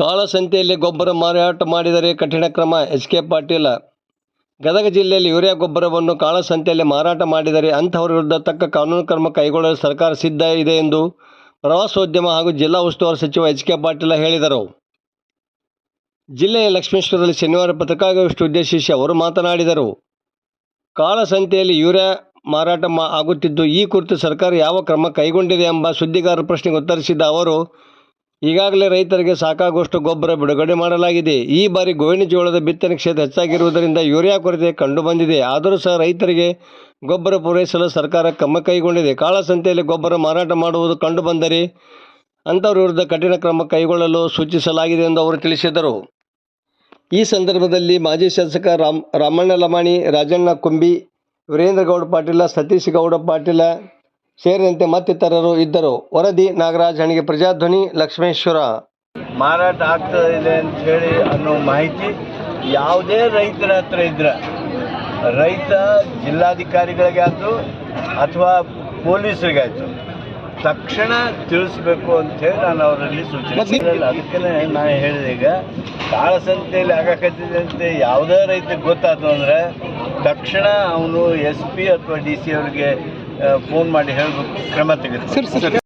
ಕಾಳಸಂತೆಯಲ್ಲಿ ಗೊಬ್ಬರ ಮಾರಾಟ ಮಾಡಿದರೆ ಕಠಿಣ ಕ್ರಮ ಎಚ್ ಕೆ ಪಾಟೀಲ. ಗದಗ ಜಿಲ್ಲೆಯಲ್ಲಿ ಯೂರಿಯಾ ಗೊಬ್ಬರವನ್ನು ಕಾಳಸಂತೆಯಲ್ಲಿ ಮಾರಾಟ ಮಾಡಿದರೆ ಅಂಥವರ ವಿರುದ್ಧ ತಕ್ಕ ಕಾನೂನು ಕ್ರಮ ಕೈಗೊಳ್ಳಲು ಸರ್ಕಾರ ಸಿದ್ಧ ಇದೆ ಎಂದು ಪ್ರವಾಸೋದ್ಯಮ ಹಾಗೂ ಜಿಲ್ಲಾ ಉಸ್ತುವಾರಿ ಸಚಿವ ಎಚ್ ಕೆ ಪಾಟೀಲ ಹೇಳಿದರು. ಜಿಲ್ಲೆಯ ಲಕ್ಷ್ಮೇಶ್ವರದಲ್ಲಿ ಶನಿವಾರ ಪತ್ರಿಕಾಗೋಷ್ಠಿ ಉದ್ದೇಶಿಸಿ ಅವರು ಮಾತನಾಡಿದರು. ಕಾಳಸಂತೆಯಲ್ಲಿ ಯೂರಿಯಾ ಮಾರಾಟ ಮಾ, ಆಗುತ್ತಿದ್ದು ಈ ಕುರಿತು ಸರ್ಕಾರ ಯಾವ ಕ್ರಮ ಕೈಗೊಂಡಿದೆ ಎಂಬ ಸುದ್ದಿಗಾರರ ಪ್ರಶ್ನೆಗೆ ಉತ್ತರಿಸಿದ ಅವರು ಈಗಾಗಲೇ ರೈತರಿಗೆ ಸಾಕಾಗುವಷ್ಟು ಗೊಬ್ಬರ ಬಿಡುಗಡೆ ಮಾಡಲಾಗಿದೆ. ಈ ಬಾರಿ ಗೋವಿನ ಜೋಳದ ಬಿತ್ತನೆ ಕ್ಷೇತ್ರ ಹೆಚ್ಚಾಗಿರುವುದರಿಂದ ಯೂರಿಯಾ ಕೊರತೆ ಕಂಡುಬಂದಿದೆ. ಆದರೂ ಸಹ ರೈತರಿಗೆ ಗೊಬ್ಬರ ಪೂರೈಸಲು ಸರ್ಕಾರ ಕ್ರಮ ಕೈಗೊಂಡಿದೆ. ಕಾಳಸಂತೆಯಲ್ಲಿ ಗೊಬ್ಬರ ಮಾರಾಟ ಮಾಡುವುದು ಕಂಡುಬಂದರೆ ಅಂಥವ್ರ ವಿರುದ್ಧ ಕಠಿಣ ಕ್ರಮ ಕೈಗೊಳ್ಳಲು ಸೂಚಿಸಲಾಗಿದೆ ಎಂದು ಅವರು ತಿಳಿಸಿದರು. ಈ ಸಂದರ್ಭದಲ್ಲಿ ಮಾಜಿ ಶಾಸಕ ರಾಮ್ ರಾಮಣ್ಣ ಲಮಾಣಿ, ರಾಜಣ್ಣ ಕುಂಬಿ ವೀರೇಂದ್ರಗೌಡ ಪಾಟೀಲ, ಸತೀಶ್ ಗೌಡ ಪಾಟೀಲ ಸೇರಿದಂತೆ ಮತ್ತಿತರರು ಇದ್ದರು. ವರದಿ ನಾಗರಾಜ್ ಹಣಿಗೆ ಪ್ರಜಾಧ್ವನಿ ಲಕ್ಷ್ಮೇಶ್ವರ. ಮಾರಾಟ ಆಗ್ತಾ ಇದೆ ಅಂತ ಹೇಳಿ ಅನ್ನೋ ಮಾಹಿತಿ ಯಾವುದೇ ರೈತರ ಹತ್ರ ಇದ್ರೆ ರೈತ ಜಿಲ್ಲಾಧಿಕಾರಿಗಳಿಗೆ ಆಯಿತು ಅಥವಾ ಪೊಲೀಸರಿಗಾಯ್ತು ತಕ್ಷಣ ತಿಳಿಸ್ಬೇಕು ಅಂತ ಹೇಳಿ ನಾನು ಅವರಲ್ಲಿ ಸೂಚನೆ ಅದಕ್ಕೆ ನಾನು ಹೇಳಿದೆ ಈಗ ಕಾಳಸಂತೆಯಲ್ಲಿ ಆಗಕತ್ತಿದೆ ಅಂತ ಯಾವುದೇ ರೈತ ಗೊತ್ತಾಯ್ತು ಅಂದರೆ ತಕ್ಷಣ ಅವನು ಎಸ್ ಪಿ ಅಥವಾ ಡಿ ಸಿ ಅವರಿಗೆ ಫೋನ್ ಮಾಡಿ ಹೇಳಬೇಕು ಕ್ರಮ ತೆಗೆದು